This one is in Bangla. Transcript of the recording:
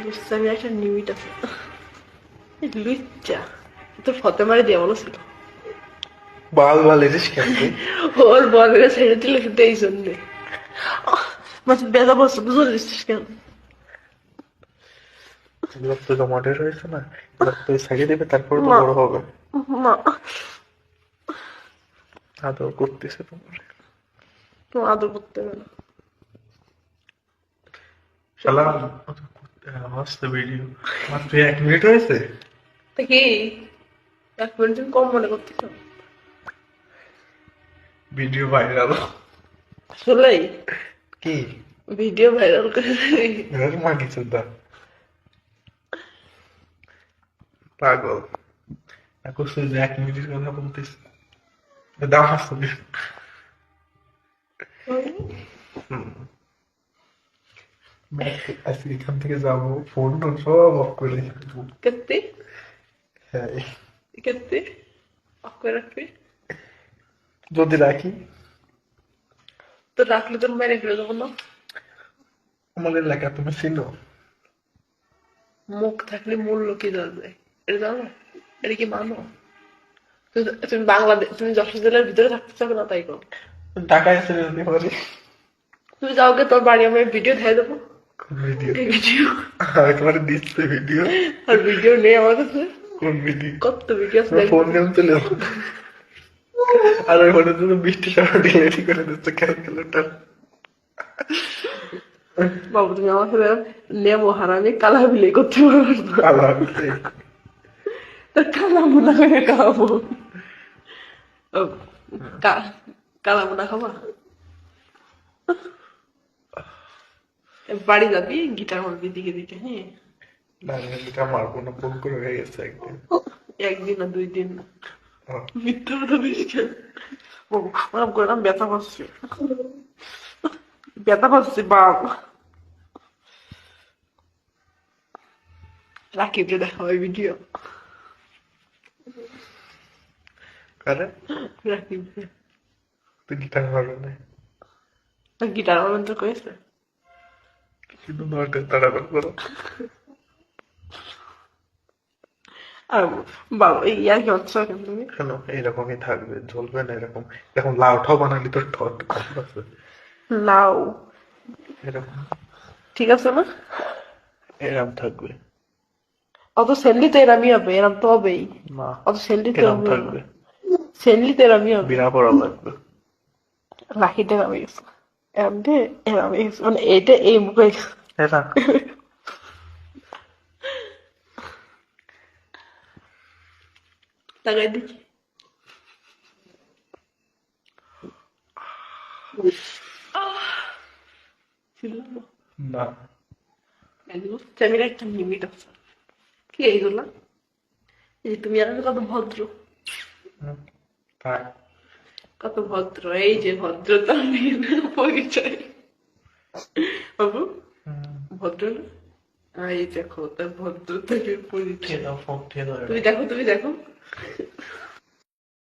আমি একটা লিমিট আছে লুচ্চা তোর ফতে মারি দিয়ে বলেছিল বাল বাল এসিস কেন ওর বলের ছেড়ে দিলে কিন্তু এই জন্যে। মাঝে বেজা বসে বুঝে দিচ্ছিস কেন? এগুলো তো জমাটের হয়েছে না তুই সাইডে দেবে তারপরে তো বড় হবে। না আদর করতেছে তোমার। তোমার আদর করতে হবে না। শালা আসতে ভিডিও মাত্র এক মিনিট হয়েছে? কি? এক মিনিট কম মনে করতেছ? ভিডিও ভাইরাল আসলেই? কি? ভিডিও ভাইরাল করে। এবার মাগি চোদ্দা পাগল। এখন শুধু এক মিনিটের কথা বলতেছি। দাম আসতে আজকে এখান থেকে যাব ফোন টোন সব অফ করে রেখে দেবো কেতে হ্যাঁ কেতে অফ করে রাখবি যদি রাখি তো রাখলে তোর মেরে ফেলে দেবো না আমাদের এলাকা তুমি চিনো মুখ থাকলে মূল্য কি জানবে? এটা জানো? এটা কি মানো? তুমি- বাংলাদেশ তুমি যশোর জেলার ভিতরে থাকতে চাও না তাই করো ঢাকায় এসে যেতে পারি তুমি যাওগে তোর বাড়ি আমি ভিডিও দিয়ে দেবো। ভিডিও এই ভিডিও আমি তোমার দিচ্ছে ভিডিও আর ভিডিও নেই আমার কাছে কোন ভিডিও কত ভিডিও আছে ফোন গেম চলে আর ওই ফোনের জন্য বৃষ্টি সব ডিলেট করে দিচ্ছে ক্যালকুলেটার বাবু তুমি আমার সাথে নেব হারামি কালা বিলে করতে পারব না। আল্লাহ তো কালা মুনা করে খাব। কালা মুনা খাবা? বাড়ি যাবি গিটার মারবি দিকে দিকে হ্যাঁ? না এটা মারবো না ফোন করে হয়ে গেছে একদিন। একদিন না দুই দিন না। মিথ্যা কথা বেশি কেন? ওরকম করে না ব্যথা পাচ্ছি। ব্যথা পাচ্ছি বাপ। রাকিবরে দেখা হয় ভিডিও কারে? তুই গিটার মারবে না? গিটার মারবেন তো কয়েছে কিন্তু দরকার তাড়াতাড়ি করো আর বাবা এই কি হচ্ছে কেন তুমি কেন এরকমই থাকবে জ্বলবে না এরকম এরকম লাউঠাও বানালি তোর ঠট কম এরকম ঠিক আছে না? এরকম থাকবে অত সেন্ডি তো এরামই হবে এরাম তো হবেই না অত সেন্ডি তো থাকবে সেন্ডি তো এরামই হবে বিনা পড়া লাগবে রাখিতে এরামই গেছে এরাম দিয়ে এরামই গেছে মানে এইটা এই মুখে গেছে। এটা তাকাই না। না চ্যামের একটা লিমিট আছে কি এইগুলা এই তুমি আর আমি কত ভদ্র থাক কত ভদ্র এই যে ভদ্রতা পরিচয়। বাবু ভদ্র না? এই দেখো তার ভদ্রতা পরিচয়। তুমি দেখো তুমি দেখো।